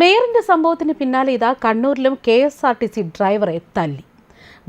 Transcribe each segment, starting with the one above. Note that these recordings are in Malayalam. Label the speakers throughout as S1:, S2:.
S1: മേയറിന്റെ സംഭവത്തിന് പിന്നാലെ ഇതാ കണ്ണൂരിലും K S R T C ഡ്രൈവറെ തല്ലി.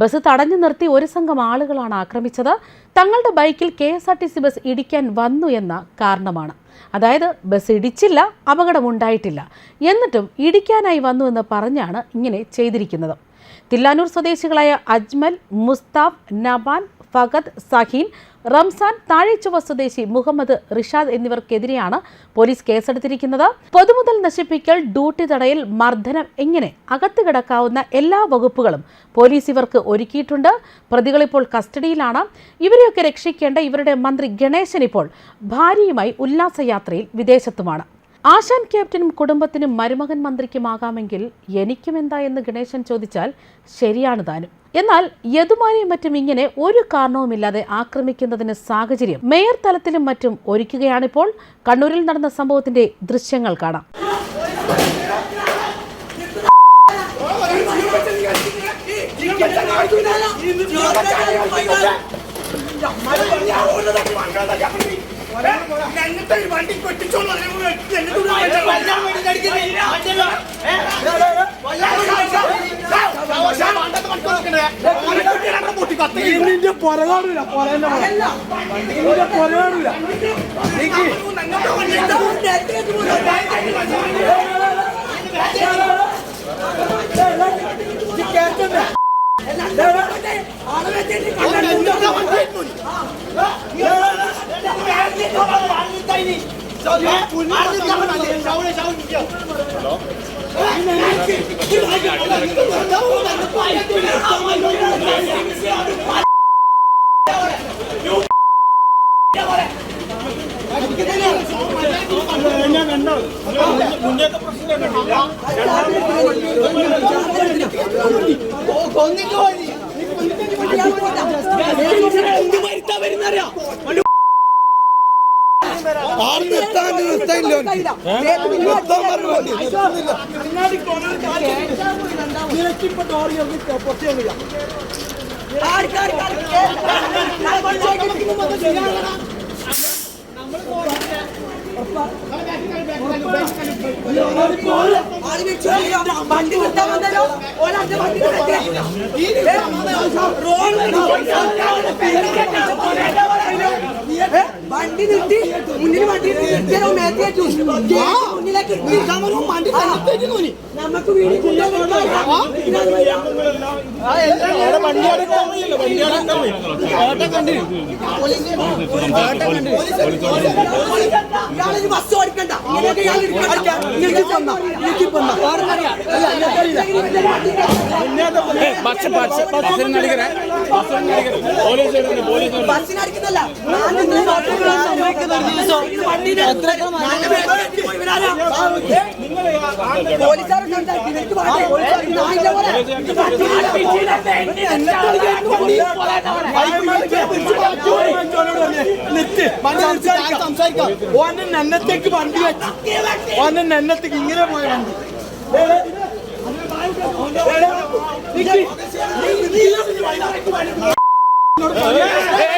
S1: ബസ് തടഞ്ഞു നിർത്തി ഒരു സംഘം ആളുകളാണ് ആക്രമിച്ചത്. തങ്ങളുടെ ബൈക്കിൽ K S R T C bus ഇടിക്കാൻ വന്നു എന്ന കാരണമാണ്. അതായത് ബസ് ഇടിച്ചില്ല അപകടമുണ്ടായിട്ടില്ല. എന്നിട്ടും ഇടിക്കാനായി വന്നു എന്ന് പറഞ്ഞാണ് ഇങ്ങനെ ചെയ്തിരിക്കുന്നത്. തില്ലാനൂർ സ്വദേശികളായ അജ്മൽ മുസ്താഫ് നബാൻ ഫഗദ് സഹീൻ റംസാൻ താഴേച്ചുവ സ്വദേശി മുഹമ്മദ് റിഷാദ് എന്നിവർക്കെതിരെയാണ് പോലീസ് കേസെടുത്തിരിക്കുന്നത്. പൊതുമുതൽ നശിപ്പിക്കൽ ഡ്യൂട്ടി തടയൽ മർദ്ദനം എങ്ങനെ അകത്ത് കിടക്കാവുന്ന എല്ലാ വകുപ്പുകളും പോലീസ് ഇവർക്ക് ഒരുക്കിയിട്ടുണ്ട്. പ്രതികൾ ഇപ്പോൾ കസ്റ്റഡിയിലാണ്. ഇവരെയൊക്കെ രക്ഷിക്കേണ്ട ഇവരുടെ മന്ത്രി ഗണേശൻ ഇപ്പോൾ ഭാര്യയുമായി ഉല്ലാസയാത്രയിൽ വിദേശത്തുമാണ്. ആശാൻ ക്യാപ്റ്റനും കുടുംബത്തിനും മരുമകൻ മന്ത്രിക്കുമാകാമെങ്കിൽ എനിക്കും എന്താ എന്ന് ഗണേശൻ ചോദിച്ചാൽ ശരിയാണ് താനും. എന്നാൽ യദുമാനെയും മറ്റും ഇങ്ങനെ ഒരു കാരണവുമില്ലാതെ ആക്രമിക്കുന്നതിന് സാഹചര്യം മേയർ തലത്തിലും മറ്റും ഒരുക്കുകയാണിപ്പോൾ കണ്ണൂരിൽ നടന്ന സംഭവത്തിന്റെ ദൃശ്യങ്ങൾ കാണാം.
S2: വണ്ടി കൊട്ടിച്ചോളൂ
S3: ഇതിന്റെ പുറകാടില്ല പുറകന്റെ ഇതിന്റെ പുറകാടില്ല ആൾ നിർത്താൻ നിർത്താനില്ല നിർത്താൻ പറഞ്ഞു മതി. നിർത്തുന്നില്ല. നിനക്കിപ്പോ ഡോറി ഒന്ന് പുറത്ത് ചെല്ലുക.
S4: വണ്ടി നിർത്താൻ വന്നല്ലോ ഓലാന്റെ വണ്ടി വണ്ടി നിർത്തി മുന്നിൽ വണ്ടി നിർത്തിയാലോ മേത്തേറ്റു മുന്നിലേക്ക് വണ്ടി നമുക്ക് വീട് ഇയാളൊരു ബസ് ഓടിക്കണ്ട ഇങ്ങനെയൊക്കെ ഇയാൾ ഇരിക്കണ്ട. ഇങ്ങനെയൊക്കെ വന്നാ. ഇങ്ങനെയൊക്കെ വന്നാ. വന്നല്ലോ അല്ല, വണ്ടി ബസ്സിനടിക്കുന്നല്ല ബസ് സംസാരിക്കും ഇവർക്ക് വേണ്ടേ? ഇത്
S3: നിർത്ത്. വണ്ടി സംസാരിക്കാം. സംസാരിക്കാം. ഓന് നെന്നത്തേക്ക് വണ്ടി വെച്ചു ഓന് നെന്നത്തേക്ക് ഇങ്ങനെ പോയ വണ്ടി
S4: നമുക്ക് പറ്റത്തില്ല
S3: നിനക്കൊണ്ട്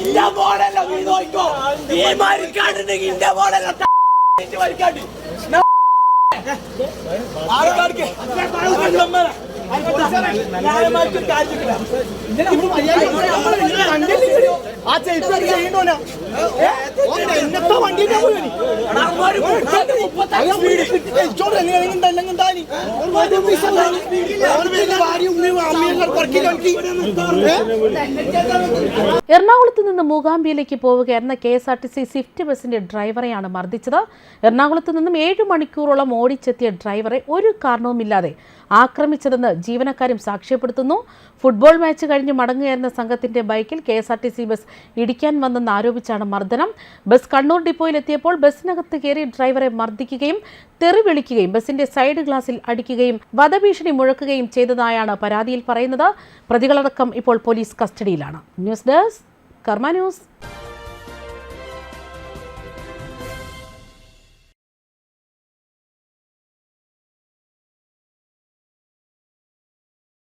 S2: ഇന്റെ മോഡല്ല നീ നോക്കോ ഈ മരിക്കാണ്ടുണ്ടെങ്കിൽ ഇന്റെ മോഡല്ല മരിക്കാണ്ട്
S3: കാര്യമില്ല
S1: എറണാകുളത്ത് നിന്ന് മൂകാംബിയിലേക്ക് പോവുകയായിരുന്ന K S R T C swift ബസിന്റെ ഡ്രൈവറെയാണ് മർദ്ദിച്ചത്. എറണാകുളത്ത് നിന്നും ഏഴു മണിക്കൂറോളം ഓടിച്ചെത്തിയ ഡ്രൈവറെ ഒരു കാരണവുമില്ലാതെ ആക്രമിച്ചതെന്ന് ജീവനക്കാരും സാക്ഷ്യപ്പെടുത്തുന്നു. ഫുട്ബോൾ മാച്ച് കഴിഞ്ഞ് മടങ്ങുകയായിരുന്ന സംഘത്തിന്റെ ബൈക്കിൽ K S R T C bus ഇടിക്കാൻ വന്നെന്ന് ആരോപിച്ചാണ് മർദ്ദനം. ബസ് കണ്ണൂർ ഡിപ്പോയിലെത്തിയപ്പോൾ ബസ്സിനകത്ത് കയറി ഡ്രൈവറെ മർദ്ദിക്കുകയും തെറി വിളിക്കുകയും ബസിന്റെ സൈഡ് ഗ്ലാസിൽ അടിക്കുകയും വധഭീഷണി മുഴക്കുകയും ചെയ്തതായാണ് പരാതിയിൽ പറയുന്നത്. പ്രതികളടക്കം ഇപ്പോൾ police കസ്റ്റഡിയിലാണ്. News desk Karma news.